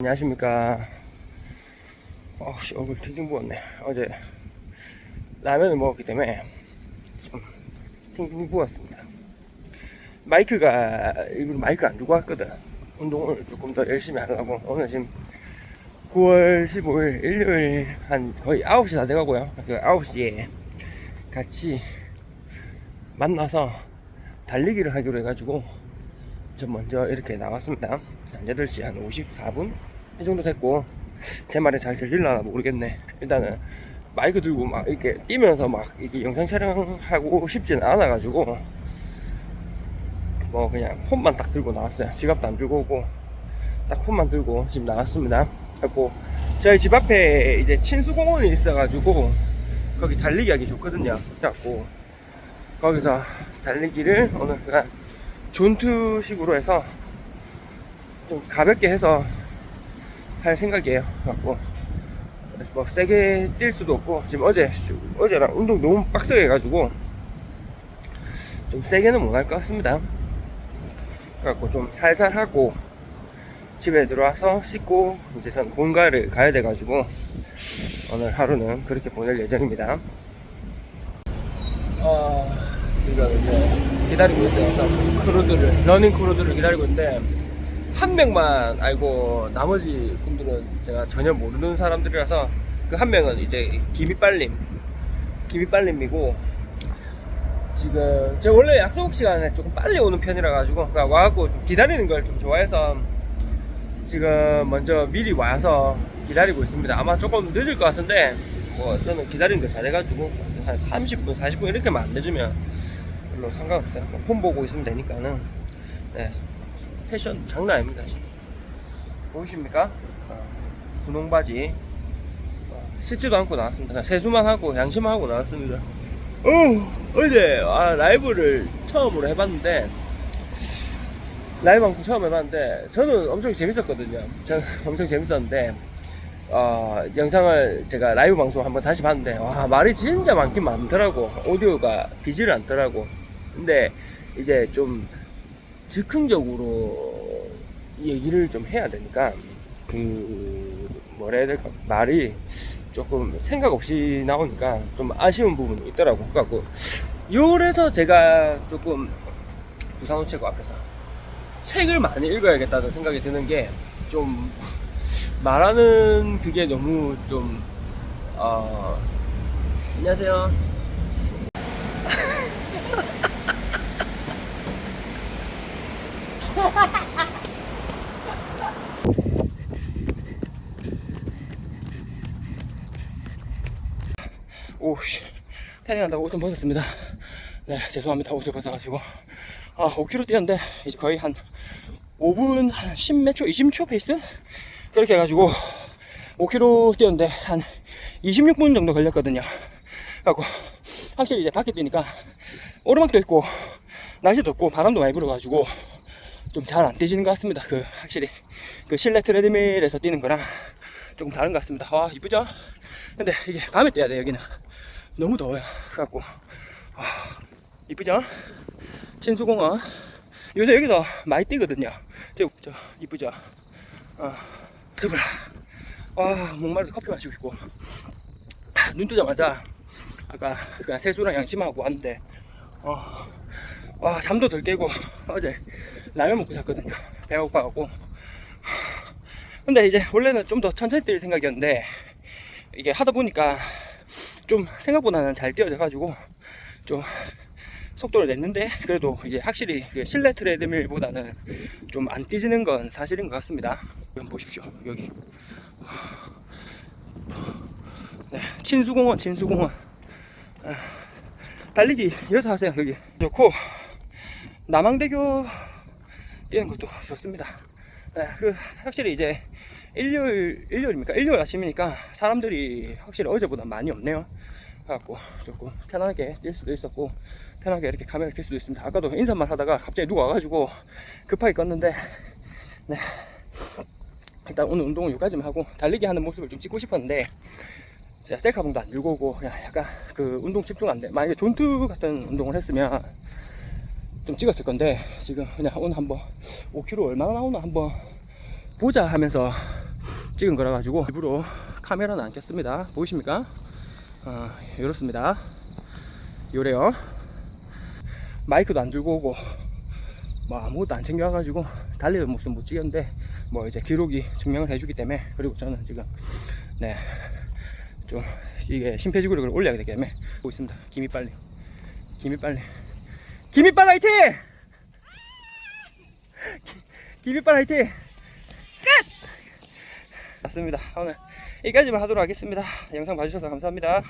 안녕하십니까. 어씨 얼굴 팅팅 부었네. 어제 라면을 먹었기 때문에 좀 팅팅 부었습니다. 마이크가 일부러 마이크 안 두고 왔거든. 운동을 조금 더 열심히 하려고 오늘 지금 9월 15일 일요일 한 거의 9시 다 돼가고요. 그 9시에 같이 만나서 달리기를 하기로 해가지고 저 먼저 이렇게 나왔습니다. 한 8시 한 54분? 이 정도 됐고, 제 말이 잘 들릴라나 모르겠네. 일단은 마이크 들고 막 이렇게 뛰면서 막 이렇게 영상 촬영하고 싶지는 않아가지고, 뭐 그냥 폰만 딱 들고 나왔어요. 지갑도 안 들고 오고, 딱 폰만 들고 지금 나왔습니다. 그래고 저희 집 앞에 이제 친수공원이 있어가지고, 거기 달리기 하기 좋거든요. 그래갖고, 거기서 달리기를 오늘 그냥 존투식으로 해서 좀 가볍게 해서 할 생각이에요. 갖고 뭐 세게 뛸 수도 없고 지금 어제 어제랑 운동 너무 빡세게 해가지고 좀 세게는 못 할 것 같습니다. 갖고 좀 살살 하고 집에 들어와서 씻고 이제 전 본가를 가야 돼가지고 오늘 하루는 그렇게 보낼 예정입니다. 어, 지금 이제 기다리고 있어요. 크루들을 러닝 크루들을 기다리고 있는데 한 명만 알고 나머지 분들은 제가 전혀 모르는 사람들이라서 그 한 명은 이제 김이빨림 김이빨림이고 지금 제가 원래 약속 시간에 조금 빨리 오는 편이라 가지고 그러니까 와갖고 좀 기다리는 걸 좀 좋아해서 지금 먼저 미리 와서 기다리고 있습니다. 아마 조금 늦을 것 같은데 뭐 저는 기다리는 거 잘해가지고 한 30분, 40분 이렇게만 안 늦으면 별로 상관없어요. 뭐폰 보고 있으면 되니까는 네, 패션 장난 아닙니다. 보이십니까? 어, 분홍 바지 어, 씻지도 않고 나왔습니다. 세수만 하고 양심만 하고 나왔습니다. 어, 어제 아, 라이브를 처음으로 해봤는데 라이브 방송 처음 해봤는데 저는 엄청 재밌었거든요. 저는 엄청 재밌었는데 어, 영상을 제가 라이브 방송 한번 다시 봤는데 와 말이 진짜 많긴 많더라고 오디오가 비지를 않더라고 근데 이제 좀 즉흥적으로 얘기를 좀 해야 되니까 그 뭐라 해야 될까 말이 조금 생각 없이 나오니까 좀 아쉬운 부분이 있더라고 그래갖고 요래서 제가 조금 부산호 책고 앞에서 책을 많이 읽어야겠다는 생각이 드는 게 좀 말하는 그게 너무 좀 어, 안녕하세요. 오씨 태닝한다고 옷 좀 벗었습니다. 네 죄송합니다 옷을 벗어가지고 아 5km 뛰었는데 이제 거의 한 5분 한 10몇 초 20초 페이스 그렇게 해가지고 5km 뛰었는데 한 26분 정도 걸렸거든요. 그래갖고 확실히 이제 밖에 뛰니까 오르막도 있고 날씨도 덥고 바람도 많이 불어가지고 좀 잘 안 뛰지는 것 같습니다. 그 확실히 그 실내 트레드밀에서 뛰는 거랑 조금 다른 것 같습니다. 와 이쁘죠? 근데 이게 밤에 뛰어야 돼 여기는 너무 더워요. 그래갖고 와, 이쁘죠? 친수공원 요새 여기서 많이 뛰거든요. 저, 저 이쁘죠? 어, 더불어. 와 목마르서 커피 마시고 있고 눈 뜨자마자 아까 그냥 세수랑 양심하고 왔는데 어, 와 잠도 덜 깨고 어제 라면 먹고 잤거든요. 배가 고파갖고 근데 이제 원래는 좀 더 천천히 뛸 생각이었는데 이게 하다 보니까 좀 생각보다는 잘 뛰어져가지고 좀 속도를 냈는데 그래도 이제 확실히 그 실내 트레드밀보다는 좀 안 뛰지는 건 사실인 것 같습니다. 한번 보십시오 여기. 네, 친수공원, 친수공원. 아, 달리기 이어서 하세요 여기. 좋고 남항대교 뛰는 것도 좋습니다. 네, 그 확실히 이제 일요일 일요일입니까? 일요일 아침이니까 사람들이 확실히 어제보다 많이 없네요. 그래갖고 조금 편하게 뛸 수도 있었고 편하게 이렇게 카메라 켤 수도 있습니다. 아까도 인사만 하다가 갑자기 누가 와가지고 급하게 껐는데 네 일단 오늘 운동은 여기까지만 하고 달리기 하는 모습을 좀 찍고 싶었는데 제가 셀카봉도 안 들고 오고 그냥 약간 그 운동 집중 안 돼. 만약에 존투 같은 운동을 했으면 좀 찍었을 건데 지금 그냥 오늘 한번 5km 얼마나 나오나 한번 보자 하면서 찍은 거라 가지고 일부러 카메라는 안 켰습니다. 보이십니까? 어, 이렇습니다. 요래요. 마이크도 안 들고 오고 뭐 아무것도 안 챙겨와가지고 달리는 모습 못 찍었는데 뭐 이제 기록이 증명을 해주기 때문에 그리고 저는 지금 네 좀 이게 심폐지구력을 올려야 되기 때문에 보고 있습니다. 김이 빨리 김이 빨리 김이 빨 화이팅! 김이 빨 화이팅! 끝! 맞습니다. 오늘 여기까지만 하도록 하겠습니다. 영상 봐주셔서 감사합니다.